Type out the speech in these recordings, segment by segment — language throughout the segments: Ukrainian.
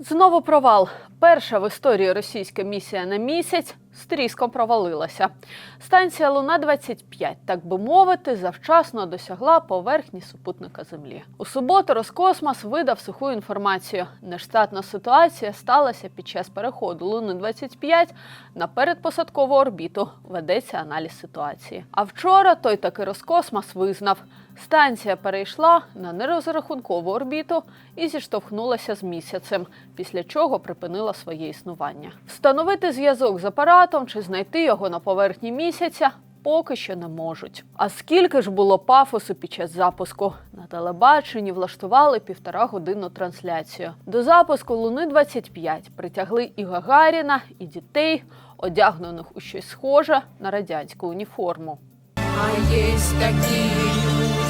Знову провал. Перша в історії російська місія на місяць з тріском провалилася. Станція Луна 25 так би мовити, завчасно досягла поверхні супутника Землі. У суботу Роскосмос видав суху інформацію. Нештатна ситуація сталася під час переходу Луни 25 на передпосадкову орбіту. Ведеться аналіз ситуації. А вчора той таки Роскосмос визнав. Станція перейшла на нерозрахункову орбіту і зіштовхнулася з місяцем, після чого припинила своє існування. Встановити зв'язок з апаратом чи знайти його на поверхні місяця поки що не можуть. А скільки ж було пафосу під час запуску? На телебаченні влаштували півтора годинну трансляцію. До запуску Луни 25 притягли і Гагаріна, і дітей, одягнених у щось схоже на радянську уніформу. А есть такие люди,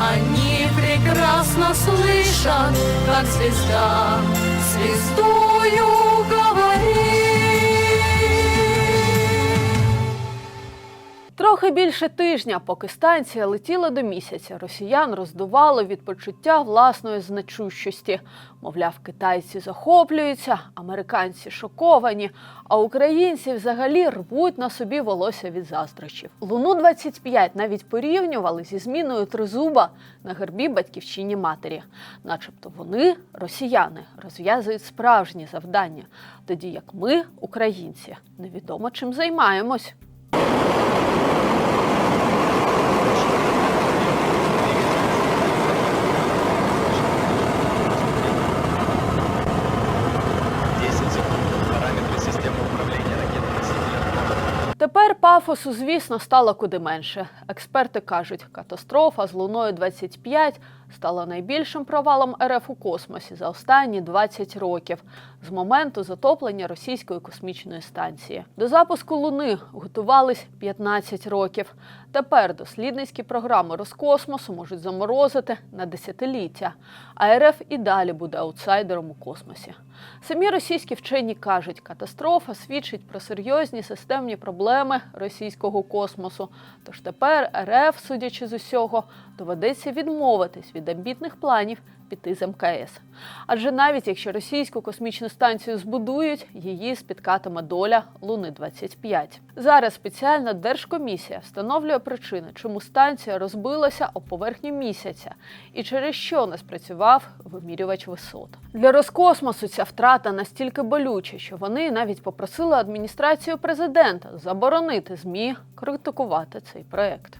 они прекрасно слышат, как звезда звездою говорит. Більше тижня, поки станція летіла до місяця, росіян роздувало від почуття власної значущості. Мовляв, китайці захоплюються, американці шоковані, а українці взагалі рвуть на собі волосся від заздрощів. Луну 25 навіть порівнювали зі зміною тризуба на гербі батьківщині матері, начебто вони, росіяни, розв'язують справжні завдання, тоді як ми, українці, невідомо чим займаємось. Пафосу, звісно, стало куди менше. Експерти кажуть, катастрофа з луною 25 стала найбільшим провалом РФ у космосі за останні 20 років з моменту затоплення російської космічної станції. До запуску Луни готувались 15 років. Тепер дослідницькі програми Роскосмосу можуть заморозити на десятиліття. А РФ і далі буде аутсайдером у космосі. Самі російські вчені кажуть, катастрофа свідчить про серйозні системні проблеми російського космосу. Тож тепер РФ, судячи з усього, доведеться відмовитись від амбітних планів піти з МКС. Адже навіть якщо російську космічну станцію збудують, її спіткатиме доля Луни 25 Зараз спеціальна держкомісія встановлює причини, чому станція розбилася об поверхню місяця і через що не спрацював вимірювач висот. Для Роскосмосу ця втрата настільки болюча, що вони навіть попросили адміністрацію президента заборонити змі критикувати цей проект.